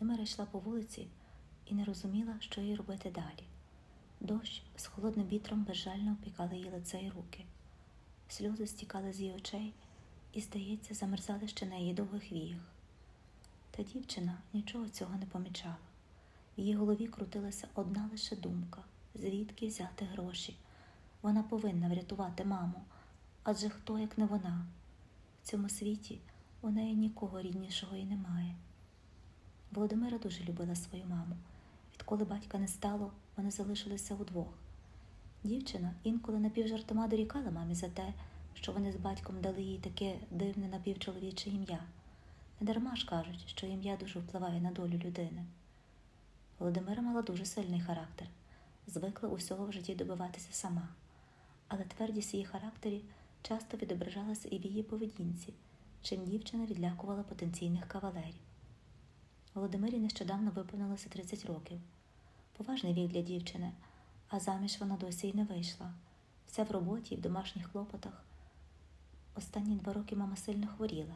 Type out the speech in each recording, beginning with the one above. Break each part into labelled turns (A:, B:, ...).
A: Володимира йшла по вулиці і не розуміла, що їй робити далі. Дощ з холодним вітром безжально опікали її лице й руки. Сльози стікали з її очей і, здається, замерзали ще на її довгих віях. Та дівчина нічого цього не помічала. В її голові крутилася одна лише думка звідки взяти гроші. Вона повинна врятувати маму, адже хто, як не вона. В цьому світі у неї нікого ріднішого і немає. Володимира дуже любила свою маму. Відколи батька не стало, вони залишилися удвох. Дівчина інколи напівжартома дорікала мамі за те, що вони з батьком дали їй таке дивне напівчоловіче ім'я. Не дарма ж кажуть, що ім'я дуже впливає на долю людини. Володимира мала дуже сильний характер, звикла усього в житті добиватися сама, але твердість її характері часто відображалася і в її поведінці, чим дівчина відлякувала потенційних кавалерів. Володимирі нещодавно виповнилося 30 років. Поважний вік для дівчини, а заміж вона досі й не вийшла. Вся в роботі і в домашніх клопотах. Останні два роки мама сильно хворіла.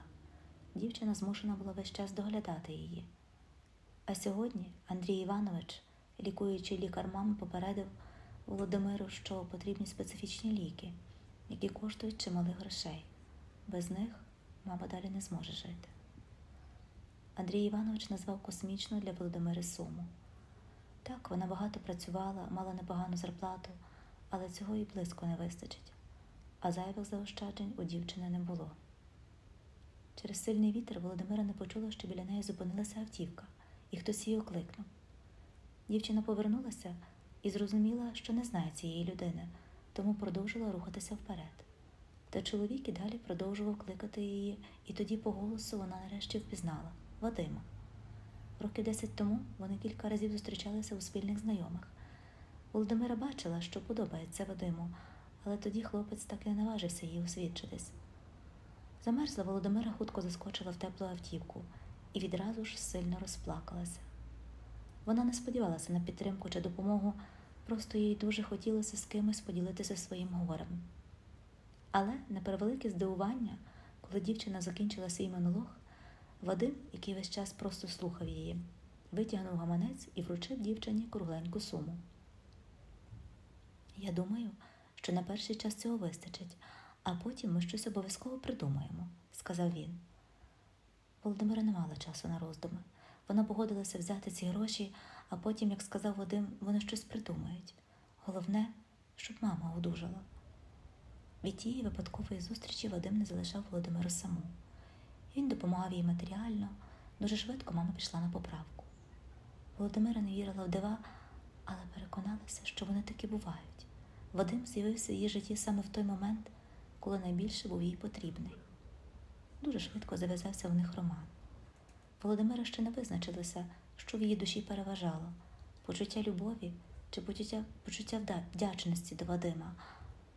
A: Дівчина змушена була весь час доглядати її. А сьогодні Андрій Іванович, лікуючий лікар мами, попередив Володимиру, що потрібні специфічні ліки, які коштують чималих грошей. Без них мама далі не зможе жити. Андрій Іванович назвав космічну для Володимири суму. Так, вона багато працювала, мала непогану зарплату, але цього і близько не вистачить, а зайвих заощаджень у дівчини не було. Через сильний вітер Володимира не почула, що біля неї зупинилася автівка, і хтось її окликнув. Дівчина повернулася і зрозуміла, що не знає цієї людини, тому продовжила рухатися вперед. Та чоловік і далі продовжував кликати її, і тоді по голосу вона нарешті впізнала Вадима. Роки десять тому вони кілька разів зустрічалися у спільних знайомих. Володимира бачила, що подобається Вадиму, але тоді хлопець так і не наважився їй освідчитись. Замерзла Володимира хутко заскочила в теплу автівку і відразу ж сильно розплакалася. Вона не сподівалася на підтримку чи допомогу, просто їй дуже хотілося з кимось поділитися своїм горем. Але на превелике здивування, коли дівчина закінчила свій монолог, Вадим, який весь час просто слухав її, витягнув гаманець і вручив дівчині кругленьку суму. Я думаю, що на перший час цього вистачить, а потім ми щось обов'язково придумаємо, сказав він. Володимира не мала часу на роздуми. Вона погодилася взяти ці гроші, а потім, як сказав Вадим, вони щось придумають. Головне, щоб мама одужала. Від тієї випадкової зустрічі Вадим не залишав Володимиру саму. Він допомагав їй матеріально, дуже швидко мама пішла на поправку. Володимира не вірила в дива, але переконалася, що вони таки бувають. Вадим з'явився в її житті саме в той момент, коли найбільше був їй потрібний. Дуже швидко зав'язався в них роман. Володимира ще не визначилася, що в її душі переважало почуття любові чи почуття, почуття вдячності до Вадима,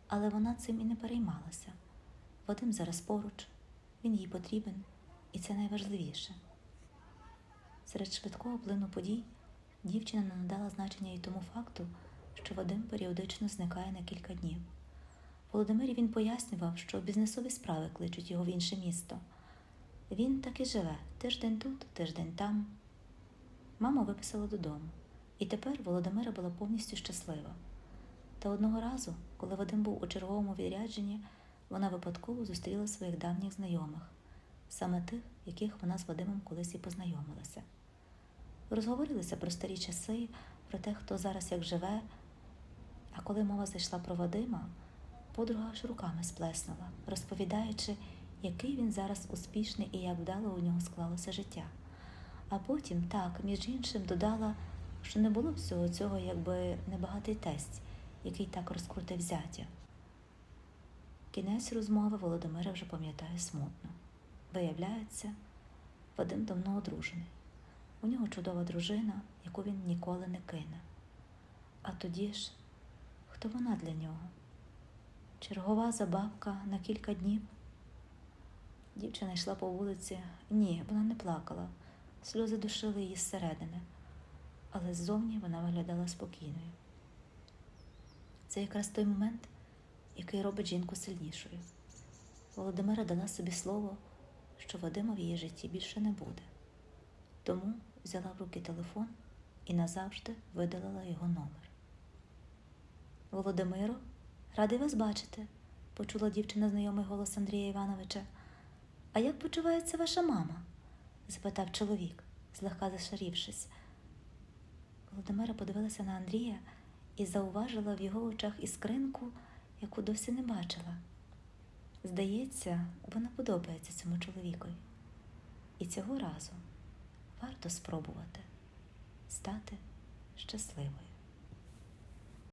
A: але вона цим і не переймалася. Вадим зараз поруч, він їй потрібен, і це найважливіше. Серед швидкого плину подій дівчина не надала значення й тому факту, що Вадим періодично зникає на кілька днів. Володимирі він пояснював, що бізнесові справи кличуть його в інше місто. Він так і живе тиждень тут, тиждень там. Мама виписала додому, і тепер Володимира була повністю щаслива. Та одного разу, коли Вадим був у черговому відрядженні, вона випадково зустріла своїх давніх знайомих, саме тих, яких вона з Вадимом колись і познайомилася. Розговорилися про старі часи, про те, хто зараз як живе. А коли мова зайшла про Вадима, подруга аж руками сплеснула, розповідаючи, який він зараз успішний і як вдало у нього склалося життя. А потім, так, між іншим, додала, що не було всього цього, якби небагатий тесть, який так розкрутив зятя. Кінець розмови Володимира вже пам'ятає смутно. Виявляється, Вадим давно одружений. У нього чудова дружина, яку він ніколи не кине. А тоді ж, хто вона для нього? Чергова забавка на кілька днів. Дівчина йшла по вулиці. Ні, вона не плакала. Сльози душили її зсередини, але ззовні вона виглядала спокійною. Це якраз той момент, який робить жінку сильнішою. Володимира дала собі слово, що Вадима в її житті більше не буде. Тому взяла в руки телефон і назавжди видалила його номер. Володимиро, радий вас бачити, почула дівчина знайомий голос Андрія Івановича. А як почувається ваша мама? запитав чоловік, злегка зашарівшись. Володимира подивилася на Андрія і зауважила в його очах іскринку, яку досі не бачила. Здається, вона подобається цьому чоловікові. І цього разу варто спробувати стати щасливою.